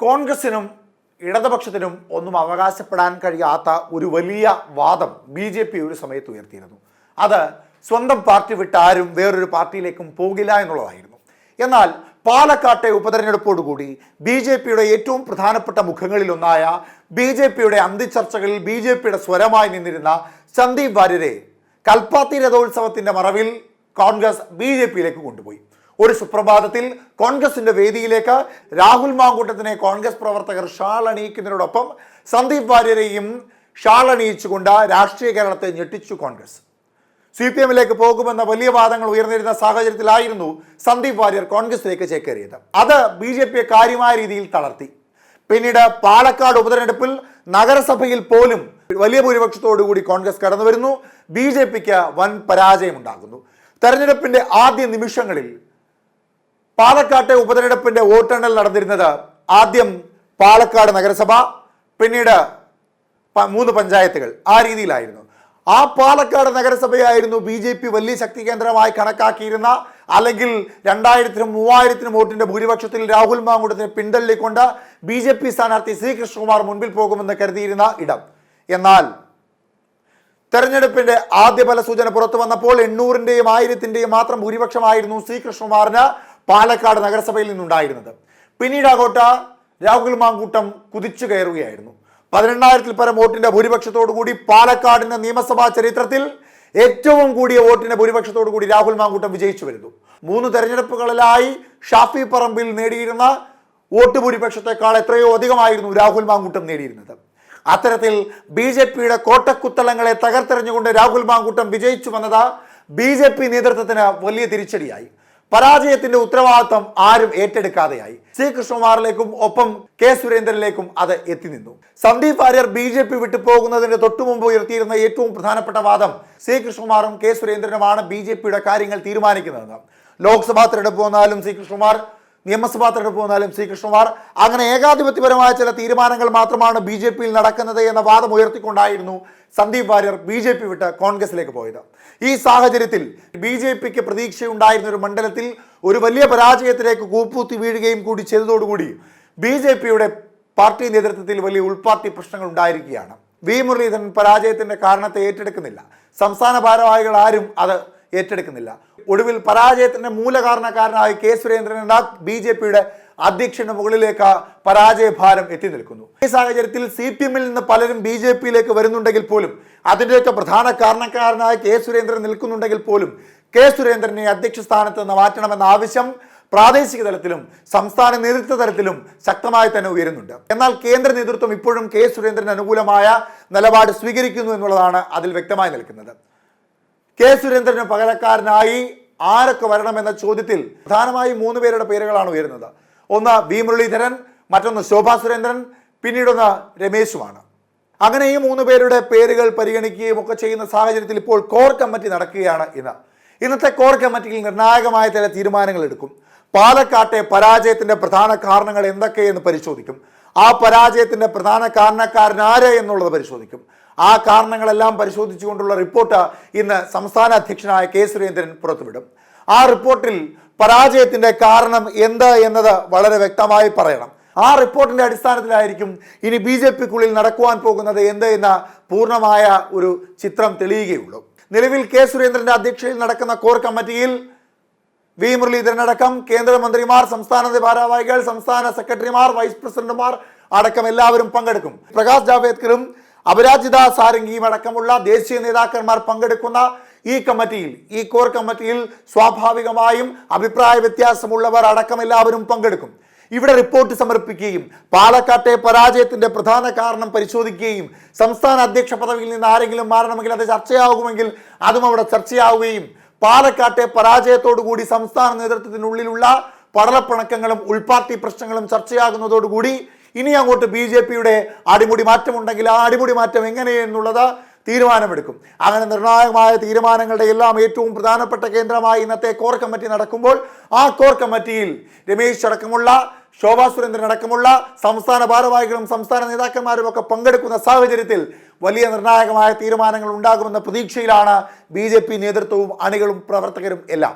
കോൺഗ്രസിനും ഇടതുപക്ഷത്തിനും ഒന്നും അവകാശപ്പെടാൻ കഴിയാത്ത ഒരു വലിയ വാദം ബി ജെ പി ഒരു സമയത്ത് ഉയർത്തിയിരുന്നു. അത് സ്വന്തം പാർട്ടി വിട്ട് ആരും വേറൊരു പാർട്ടിയിലേക്കും പോകില്ല എന്നുള്ളതായിരുന്നു. എന്നാൽ പാലക്കാട്ടെ ഉപതെരഞ്ഞെടുപ്പോടുകൂടി ബി ജെ പിയുടെ ഏറ്റവും പ്രധാനപ്പെട്ട മുഖങ്ങളിലൊന്നായ ബി ജെ പിയുടെ അന്തിച്ചർച്ചകളിൽ ബി ജെ പിയുടെ സ്വരമായി നിന്നിരുന്ന സന്ദീപ് വാര്യരെ കൽപ്പാത്തി രഥോത്സവത്തിന്റെ മറവിൽ കോൺഗ്രസ് ബി ജെ പിയിലേക്ക് കൊണ്ടുപോയി. ഒരു സുപ്രഭാതത്തിൽ കോൺഗ്രസിന്റെ വേദിയിലേക്ക് രാഹുൽ മാങ്കൂട്ടത്തിനെ കോൺഗ്രസ് പ്രവർത്തകർ ഷാൾ അണിയിക്കുന്നതിനോടൊപ്പം സന്ദീപ് വാര്യരെയും ഷാൾ അണിയിച്ചുകൊണ്ട് രാഷ്ട്രീയ കേരളത്തെ ഞെട്ടിച്ചു കോൺഗ്രസ്. സി പി എമ്മിലേക്ക് പോകുമെന്ന വലിയ വാദങ്ങൾ ഉയർന്നിരുന്ന സാഹചര്യത്തിലായിരുന്നു സന്ദീപ് വാര്യർ കോൺഗ്രസിലേക്ക് ചേക്കേറിയത്. അത് ബി ജെ പിയെ കാര്യമായ രീതിയിൽ തളർത്തി. പിന്നീട് പാലക്കാട് ഉപതെരഞ്ഞെടുപ്പിൽ നഗരസഭയിൽ പോലും വലിയ ഭൂരിപക്ഷത്തോടുകൂടി കോൺഗ്രസ് കടന്നു വരുന്നു ബി ജെ പിക്ക് വൻ പരാജയമുണ്ടാകുന്നു. തെരഞ്ഞെടുപ്പിന്റെ ആദ്യ നിമിഷങ്ങളിൽ പാലക്കാട്ടെ ഉപതെരഞ്ഞെടുപ്പിന്റെ വോട്ടെണ്ണൽ നടന്നിരുന്നത് ആദ്യം പാലക്കാട് നഗരസഭ പിന്നീട് മൂന്ന് പഞ്ചായത്തുകൾ. ആ രീതിയിലായിരുന്നു. ആ പാലക്കാട് നഗരസഭയായിരുന്നു ബി ജെ പി വലിയ ശക്തി കേന്ദ്രമായി കണക്കാക്കിയിരുന്ന അല്ലെങ്കിൽ രണ്ടായിരത്തിനും മൂവായിരത്തിനും വോട്ടിന്റെ ഭൂരിപക്ഷത്തിൽ രാഹുൽ മാങ്കുടത്തിനെ പിന്തള്ളിക്കൊണ്ട് ബി ജെ പി സ്ഥാനാർത്ഥി സി കൃഷ്ണകുമാർ മുൻപിൽ പോകുമെന്ന് കരുതിയിരുന്ന ഇടം. എന്നാൽ തെരഞ്ഞെടുപ്പിന്റെ ആദ്യ ഫലസൂചന പുറത്തു വന്നപ്പോൾ എണ്ണൂറിന്റെയും ആയിരത്തിന്റെയും മാത്രം ഭൂരിപക്ഷമായിരുന്നു സി കൃഷ്ണകുമാറിന്. പാലക്കാട് നഗരസഭയിൽ നിന്നുണ്ടായിരുന്നത്. പിന്നീട് അങ്ങോട്ട് രാഹുൽ മാങ്കൂട്ടം കുതിച്ചു കയറുകയായിരുന്നു. പതിനെണ്ണായിരത്തിൽ പരം വോട്ടിന്റെ ഭൂരിപക്ഷത്തോടു കൂടി പാലക്കാടിന്റെ നിയമസഭാ ചരിത്രത്തിൽ ഏറ്റവും കൂടിയ വോട്ടിന്റെ ഭൂരിപക്ഷത്തോടു കൂടി രാഹുൽ മാങ്കൂട്ടം വിജയിച്ചു വരുന്നു. മൂന്ന് തെരഞ്ഞെടുപ്പുകളിലായി ഷാഫി പറമ്പിൽ നേടിയിരുന്ന വോട്ട് ഭൂരിപക്ഷത്തെക്കാൾ എത്രയോ അധികമായിരുന്നു രാഹുൽ മാങ്കൂട്ടം നേടിയിരുന്നത്. അത്തരത്തിൽ ബി ജെ പിയുടെ കോട്ടക്കുത്തലങ്ങളെ തകർത്തെറിഞ്ഞുകൊണ്ട് രാഹുൽ മാങ്കൂട്ടം വിജയിച്ചു വന്നത് ബി ജെ പി നേതൃത്വത്തിന് വലിയ തിരിച്ചടിയായി. പരാജയത്തിന്റെ ഉത്തരവാദിത്വം ആരും ഏറ്റെടുക്കാതെയായി. സി കൃഷ്ണകുമാറിലേക്കും ഒപ്പം കെ സുരേന്ദ്രനിലേക്കും അത് എത്തി നിന്നു. Sandeep Warrier B J P വിട്ടു പോകുന്നതിന് തൊട്ടുമുമ്പ് ഉയർത്തിയിരുന്ന ഏറ്റവും പ്രധാനപ്പെട്ട വാദം സി കൃഷ്ണകുമാറും കെ സുരേന്ദ്രനുമാണ് ബി ജെ പിയുടെ കാര്യങ്ങൾ തീരുമാനിക്കുന്നതെന്ന്. ലോക്സഭാ തെരഞ്ഞെടുപ്പ് വന്നാലും സി കൃഷ്ണകുമാർ നിയമസഭാ തെരഞ്ഞെടുപ്പ് വന്നാലും സി കൃഷ്ണകുമാർ അങ്ങനെ ഏകാധിപത്യപരമായ ചില തീരുമാനങ്ങൾ മാത്രമാണ് ബി ജെ പിയിൽ നടക്കുന്നത് എന്ന വാദം ഉയർത്തിക്കൊണ്ടായിരുന്നു Sandeep Warrier B J P വിട്ട് കോൺഗ്രസിലേക്ക് പോയത്. ഈ സാഹചര്യത്തിൽ ബി ജെ പിക്ക് പ്രതീക്ഷയുണ്ടായിരുന്ന ഒരു മണ്ഡലത്തിൽ ഒരു വലിയ പരാജയത്തിലേക്ക് കൂപ്പൂത്തി വീഴുകയും കൂടി ചെയ്തതോടുകൂടി ബി ജെ പിയുടെ പാർട്ടി നേതൃത്വത്തിൽ വലിയ ഉൾപാർട്ടി പ്രശ്നങ്ങൾ ഉണ്ടായിരിക്കുകയാണ്. വി മുരളീധരൻ പരാജയത്തിന്റെ കാരണത്തെ ഏറ്റെടുക്കുന്നില്ല. സംസ്ഥാന ഭാരവാഹികൾ ആരും അത് ഏറ്റെടുക്കുന്നില്ല. ഒടുവിൽ പരാജയത്തിന്റെ മൂലകാരണക്കാരനായ കെ സുരേന്ദ്രൻ എന്ന ബി ജെ പിയുടെ അധ്യക്ഷന്റെ മുകളിലേക്ക് പരാജയഭാരം എത്തി നിൽക്കുന്നു. ഈ സാഹചര്യത്തിൽ സി പി എമ്മിൽ നിന്ന് പലരും ബി ജെ പിയിലേക്ക് വരുന്നുണ്ടെങ്കിൽ പോലും അതിന്റെയൊക്കെ പ്രധാന കാരണക്കാരനായ കെ സുരേന്ദ്രൻ നിൽക്കുന്നുണ്ടെങ്കിൽ പോലും കെ സുരേന്ദ്രനെ അധ്യക്ഷ സ്ഥാനത്ത് നിന്ന് മാറ്റണമെന്ന ആവശ്യം പ്രാദേശിക തലത്തിലും സംസ്ഥാന നേതൃത്വ തലത്തിലും ശക്തമായി തന്നെ ഉയരുന്നുണ്ട്. എന്നാൽ കേന്ദ്ര നേതൃത്വം ഇപ്പോഴും കെ സുരേന്ദ്രന് അനുകൂലമായ നിലപാട് സ്വീകരിക്കുന്നു എന്നുള്ളതാണ് അതിൽ വ്യക്തമായി നിൽക്കുന്നത്. കെ സുരേന്ദ്രന് പകരക്കാരനായി ആരൊക്കെ വരണമെന്ന ചോദ്യത്തിൽ പ്രധാനമായി മൂന്ന് പേരുടെ പേരുകളാണ് ഉയരുന്നത്. ഒന്ന് വി മുരളീധരൻ മറ്റൊന്ന് ശോഭാ സുരേന്ദ്രൻ പിന്നീടൊന്ന് രമേശുമാണ്. അങ്ങനെ ഈ മൂന്ന് പേരുടെ പേരുകൾ പരിഗണിക്കുകയും ഒക്കെ ചെയ്യുന്ന സാഹചര്യത്തിൽ ഇപ്പോൾ കോർ കമ്മിറ്റി നടക്കുകയാണ് ഇന്ന്. ഇന്നത്തെ കോർ കമ്മിറ്റിയിൽ നിർണായകമായ ചില തീരുമാനങ്ങൾ എടുക്കും. പാലക്കാട്ടെ പരാജയത്തിന്റെ പ്രധാന കാരണങ്ങൾ എന്തൊക്കെയെന്ന് പരിശോധിക്കും. ആ പരാജയത്തിന്റെ പ്രധാന കാരണക്കാരൻ ആര് എന്നുള്ളത് പരിശോധിക്കും. ആ കാരണങ്ങളെല്ലാം പരിശോധിച്ചുകൊണ്ടുള്ള റിപ്പോർട്ട് ഇന്ന് സംസ്ഥാന അധ്യക്ഷനായ കെ സുരേന്ദ്രൻ പുറത്തുവിടും. ആ റിപ്പോർട്ടിൽ പരാജയത്തിന്റെ കാരണം എന്ത് എന്നത് വളരെ വ്യക്തമായി പറയണം. ആ റിപ്പോർട്ടിന്റെ അടിസ്ഥാനത്തിലായിരിക്കും ഇനി ബി ജെ പിക്കുള്ളിൽ നടക്കുവാൻ പോകുന്നത് എന്ത് എന്ന പൂർണമായ ഒരു ചിത്രം തെളിയുകയുള്ളൂ. നിലവിൽ കെ സുരേന്ദ്രന്റെ അധ്യക്ഷതയിൽ നടക്കുന്ന കോർ കമ്മിറ്റിയിൽ വി മുരളീധരൻ അടക്കം കേന്ദ്രമന്ത്രിമാർ സംസ്ഥാന ഭാരവാഹികൾ സംസ്ഥാന സെക്രട്ടറിമാർ വൈസ് പ്രസിഡന്റുമാർ അടക്കം എല്ലാവരും പങ്കെടുക്കും. പ്രകാശ് ജാവേദ്കറും അപരാജിത സാരംഗിയും അടക്കമുള്ള ദേശീയ നേതാക്കന്മാർ പങ്കെടുക്കുന്ന ഈ കമ്മിറ്റിയിൽ ഈ കോർ കമ്മിറ്റിയിൽ സ്വാഭാവികമായും അഭിപ്രായ വ്യത്യാസമുള്ളവർ അടക്കം എല്ലാവരും പങ്കെടുക്കും. ഇവിടെ റിപ്പോർട്ട് സമർപ്പിക്കുകയും പാലക്കാട്ടെ പരാജയത്തിന്റെ പ്രധാന കാരണം പരിശോധിക്കുകയും സംസ്ഥാന അധ്യക്ഷ പദവിയിൽ നിന്ന് ആരെങ്കിലും മാറണമെങ്കിൽ അത് ചർച്ചയാകുമെങ്കിൽ അതും അവിടെ ചർച്ചയാവുകയും പാലക്കാട്ടെ പരാജയത്തോടുകൂടി സംസ്ഥാന നേതൃത്വത്തിനുള്ളിലുള്ള പടലപ്പിണക്കങ്ങളും ഉൾപാർട്ടി പ്രശ്നങ്ങളും ചർച്ചയാകുന്നതോടുകൂടി ഇനി അങ്ങോട്ട് ബി ജെ പിയുടെ അടിമുടി മാറ്റമുണ്ടെങ്കിൽ ആ അടിമുടി മാറ്റം എങ്ങനെയെന്നുള്ളത് തീരുമാനമെടുക്കും. അങ്ങനെ നിർണായകമായ തീരുമാനങ്ങളുടെ എല്ലാം ഏറ്റവും പ്രധാനപ്പെട്ട കേന്ദ്രമായി ഇന്നത്തെ കോർ കമ്മിറ്റി നടക്കുമ്പോൾ ആ കോർ കമ്മിറ്റിയിൽ രമേശ് അടക്കമുള്ള ശോഭാ സുരേന്ദ്രൻ അടക്കമുള്ള സംസ്ഥാന ഭാരവാഹികളും സംസ്ഥാന നേതാക്കന്മാരും ഒക്കെ പങ്കെടുക്കുന്ന സാഹചര്യത്തിൽ വലിയ നിർണായകമായ തീരുമാനങ്ങൾ ഉണ്ടാകുമെന്ന പ്രതീക്ഷയിലാണ് ബി നേതൃത്വവും അണികളും പ്രവർത്തകരും എല്ലാം.